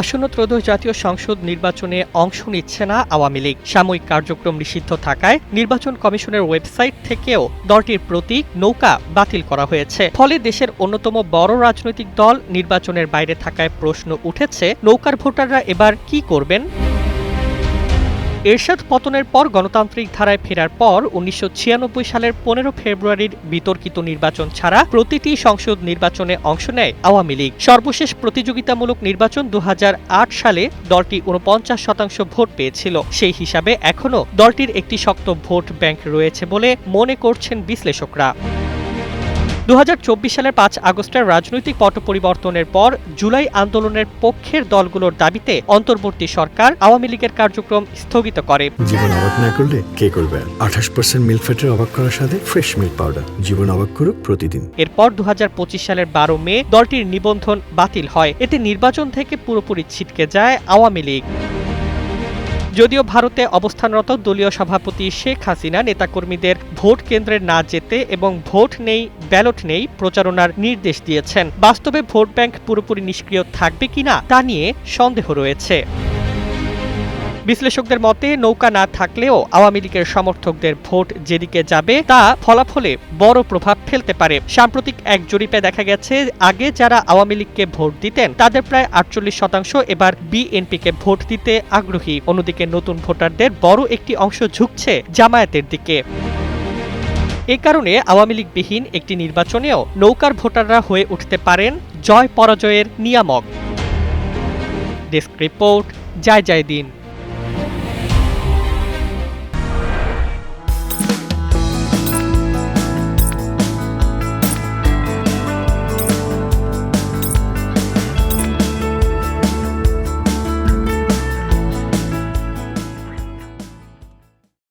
আসন্ন ত্রয়োদশ জাতীয় সংসদ নির্বাচনে অংশ নিচ্ছে না আওয়ামী লীগ। সাময়িক কার্যক্রম নিষিদ্ধ থাকায় নির্বাচন কমিশনের ওয়েবসাইট থেকেও দলটির প্রতীক নৌকা বাতিল করা হয়েছে। ফলে দেশের অন্যতম বড় রাজনৈতিক দল নির্বাচনের বাইরে থাকায় প্রশ্ন উঠেছে, নৌকার ভোটাররা এবার কি করবেন? এরশাদ পতনের পর গণতান্ত্রিক ধারায় ফেরার পর উনিশশো ছিয়ানব্বই সালের পনেরো ফেব্রুয়ারির বিতর্কিত নির্বাচন ছাড়া প্রতিটি সংসদ নির্বাচনে অংশ নেয় আওয়ামী লীগ। সর্বশেষ প্রতিযোগিতামূলক নির্বাচন দু হাজার আট সালে দলটি উনপঞ্চাশ শতাংশ ভোট পেয়েছিল। সেই হিসাবে এখনও দলটির একটি শক্ত ভোট ব্যাংক রয়েছে বলে মনে করছেন বিশ্লেষকরা। দু হাজার চব্বিশ সালের পাঁচ আগস্টের রাজনৈতিক পট পরিবর্তনের পর জুলাই আন্দোলনের পক্ষের দলগুলোর দাবিতে অন্তর্বর্তী সরকার আওয়ামী লীগের কার্যক্রম স্থগিত করে। জীবন অবাক না করলে কে করবে আঠাশ পার্সেন্ট মিল্ক ফ্যাটের অবাক করার সাথে ফ্রেশ মিল্ক পাউডার জীবন অবাক করুক প্রতিদিন। এরপর দু হাজার পঁচিশ সালের বারো মে দলটির নিবন্ধন বাতিল হয়। এতে নির্বাচন থেকে পুরোপুরি ছিটকে যায় আওয়ামী লীগ। যদিও ভারতে অবস্থানরত দলীয় সভাপতি শেখ হাসিনা নেতাকর্মীদের ভোট কেন্দ্রে না যেতে এবং ভোট নেই, ব্যালট নেই প্রচারণার নির্দেশ দিয়েছেন। বাস্তবে ভোট ব্যাংক পুরোপুরি নিষ্ক্রিয় থাকবে কিনা তা নিয়ে সন্দেহ রয়েছে। বিশ্লেষকদের মতে, নৌকা না থাকলেও আওয়ামী লীগের সমর্থকদের ভোট যেদিকে যাবে, তা ফলাফলে বড় প্রভাব ফেলতে পারে। সাম্প্রতিক এক জরিপে দেখা গেছে, আগে যারা আওয়ামী লীগকে ভোট দিতেন, তাদের প্রায় আটচল্লিশ শতাংশ এবার বিএনপিকে ভোট দিতে আগ্রহী। অন্যদিকে নতুন ভোটারদের বড় একটি অংশ ঝুঁকছে জামায়াতের দিকে। এ কারণে আওয়ামী লীগবিহীন একটি নির্বাচনেও নৌকার ভোটাররা হয়ে উঠতে পারেন জয় পরাজয়ের নিয়ামক। ডেস্ক রিপোর্ট, জয় জয় দিন।